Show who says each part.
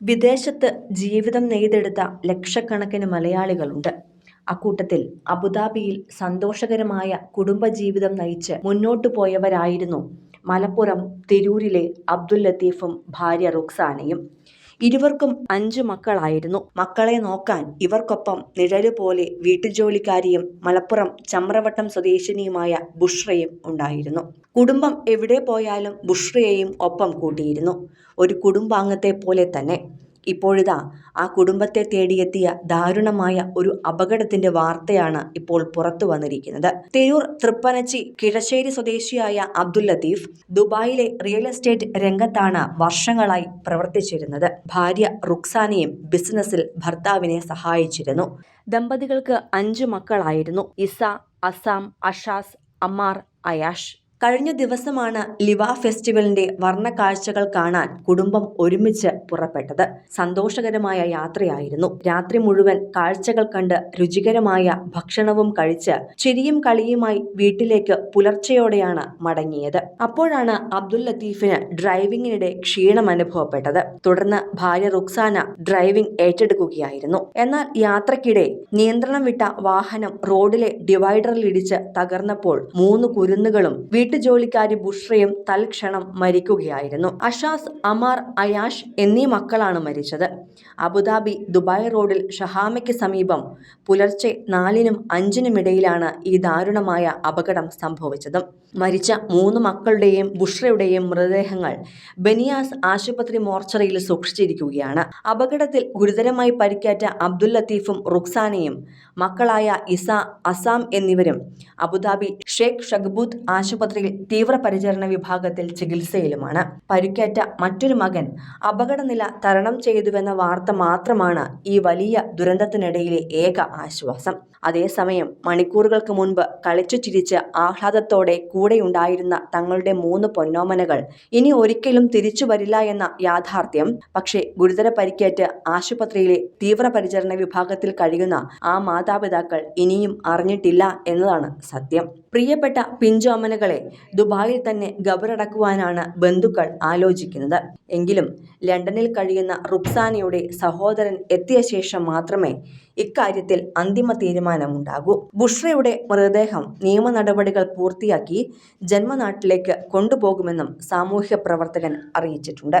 Speaker 1: വിദേശത്ത് ജീവിതം നെയ്തെടുത്ത ലക്ഷക്കണക്കിന് മലയാളികളുണ്ട്. അക്കൂട്ടത്തിൽ അബുദാബിയിൽ സന്തോഷകരമായ കുടുംബജീവിതം നയിച്ച് മുന്നോട്ടു പോയവരായിരുന്നു മലപ്പുറം തിരൂരിലെ അബ്ദുൽ ലത്തീഫും ഭാര്യ റുക്സാനയും ഇരുവർക്കും അഞ്ചു മക്കളായിരുന്നു. മക്കളെ നോക്കാൻ ഇവർക്കൊപ്പം നിഴൽ പോലെ വീട്ടുജോലിക്കാരിയും മലപ്പുറം ചമ്രവട്ടം സ്വദേശിനിയുമായ ബുഷ്രയും ഉണ്ടായിരുന്നു. കുടുംബം എവിടെ പോയാലും ബുഷ്രയെയും ഒപ്പം കൂട്ടിയിരുന്നു. ഒരു കുടുംബാംഗത്തെ പോലെ തന്നെ. ഇപ്പോഴിതാ ആ കുടുംബത്തെ തേടിയെത്തിയ ദാരുണമായ ഒരു അപകടത്തിന്റെ വാർത്തയാണ് ഇപ്പോൾ പുറത്തു വന്നിരിക്കുന്നത്. തിരൂർ തൃപ്പനച്ചി കിഴശ്ശേരി സ്വദേശിയായ അബ്ദുൽ ലത്തീഫ് ദുബായിലെ റിയൽ എസ്റ്റേറ്റ് രംഗത്താണ് വർഷങ്ങളായി പ്രവർത്തിച്ചിരുന്നത്. ഭാര്യ റുക്സാനയും ബിസിനസ്സിൽ ഭർത്താവിനെ സഹായിച്ചിരുന്നു. ദമ്പതികൾക്ക് അഞ്ചു മക്കളായിരുന്നു. ഇസ അസാം അഷാസ് അമാർ അയാഷ്. കഴിഞ്ഞ ദിവസമാണ് ലിവ ഫെസ്റ്റിവലിന്റെ വർണ കാഴ്ചകൾ കാണാൻ കുടുംബം ഒരുമിച്ച് പുറപ്പെട്ടത്. സന്തോഷകരമായ യാത്രയായിരുന്നു. രാത്രി മുഴുവൻ കാഴ്ചകൾ കണ്ട് രുചികരമായ ഭക്ഷണവും കഴിച്ച് ചിരിയും കളിയുമായി വീട്ടിലേക്ക് പുലർച്ചയോടെയാണ് മടങ്ങിയത്. അപ്പോഴാണ് അബ്ദുൽ ലത്തീഫിന് ഡ്രൈവിംഗിനിടെ ക്ഷീണം അനുഭവപ്പെട്ടത്. തുടർന്ന് ഭാര്യ റുക്സാന ഡ്രൈവിംഗ് ഏറ്റെടുക്കുകയായിരുന്നു. എന്നാൽ യാത്രക്കിടെ നിയന്ത്രണം വിട്ട വാഹനം റോഡിലെ ഡിവൈഡറിൽ ഇടിച്ച് തകർന്നപ്പോൾ മൂന്ന് കുരുന്നുകളും വീട്ടുജോലിക്കാരി ബുഷ്രയും തൽക്ഷണം മരിക്കുകയായിരുന്നു. അഷാസ് അമാർ അയാഷ് എന്നീ മക്കളാണ് മരിച്ചത്. അബുദാബി ദുബായ് റോഡിൽ ഷഹാമയ്ക്ക് സമീപം പുലർച്ചെ നാലിനും അഞ്ചിനും ഇടയിലാണ് ഈ ദാരുണമായ അപകടം സംഭവിച്ചത്. മരിച്ച മൂന്ന് മക്കളുടെയും ബുഷ്രയുടെയും മൃതദേഹങ്ങൾ ബനിയാസ് ആശുപത്രി മോർച്ചറിയിൽ സൂക്ഷിച്ചിരിക്കുകയാണ്. അപകടത്തിൽ ഗുരുതരമായി പരിക്കേറ്റ അബ്ദുൽ ലത്തീഫും റുക്സാനയും മക്കളായ ഇസ അസാം എന്നിവരും അബുദാബി ഷേഖ് ഷഗ്ബൂത്ത് ആശുപത്രിയിൽ തീവ്രപരിചരണ വിഭാഗത്തിൽ ചികിത്സയിലുമാണ്. പരിക്കേറ്റ മറ്റൊരു മകൻ അപകടനില തരണം ചെയ്തുവെന്ന വാർത്ത മാത്രമാണ് ഈ വലിയ ദുരന്തത്തിനിടയിലെ ഏക ആശ്വാസം. അതേസമയം മണിക്കൂറുകൾക്ക് മുൻപ് കളിച്ചു ചിരിച്ച് ആഹ്ലാദത്തോടെ കൂടെയുണ്ടായിരുന്ന തങ്ങളുടെ മൂന്ന് പൊന്നോമനകൾ ഇനി ഒരിക്കലും തിരിച്ചു വരില്ല എന്ന യാഥാർത്ഥ്യം പക്ഷേ ഗുരുതര പരിക്കേറ്റ് ആശുപത്രിയിലെ തീവ്രപരിചരണ വിഭാഗത്തിൽ കഴിയുന്ന ആ മാതാപിതാക്കൾ ഇനിയും അറിഞ്ഞിട്ടില്ല എന്നതാണ് സത്യം. പ്രിയപ്പെട്ട പിഞ്ചോമനകളെ ദുബായിൽ തന്നെ ഗബറടക്കുവാനാണ് ബന്ധുക്കൾ ആലോചിക്കുന്നത്. എങ്കിലും ലണ്ടനിൽ കഴിയുന്ന റുക്സാനയുടെ സഹോദരൻ എത്തിയ ശേഷം മാത്രമേ ഇക്കാര്യത്തിൽ അന്തിമ തീരുമാനമുണ്ടാകൂ. ബുഷ്രയുടെ മൃതദേഹം നിയമ നടപടികൾ പൂർത്തിയാക്കി ജന്മനാട്ടിലേക്ക് കൊണ്ടുപോകുമെന്നും സാമൂഹ്യ പ്രവർത്തകൻ അറിയിച്ചിട്ടുണ്ട്.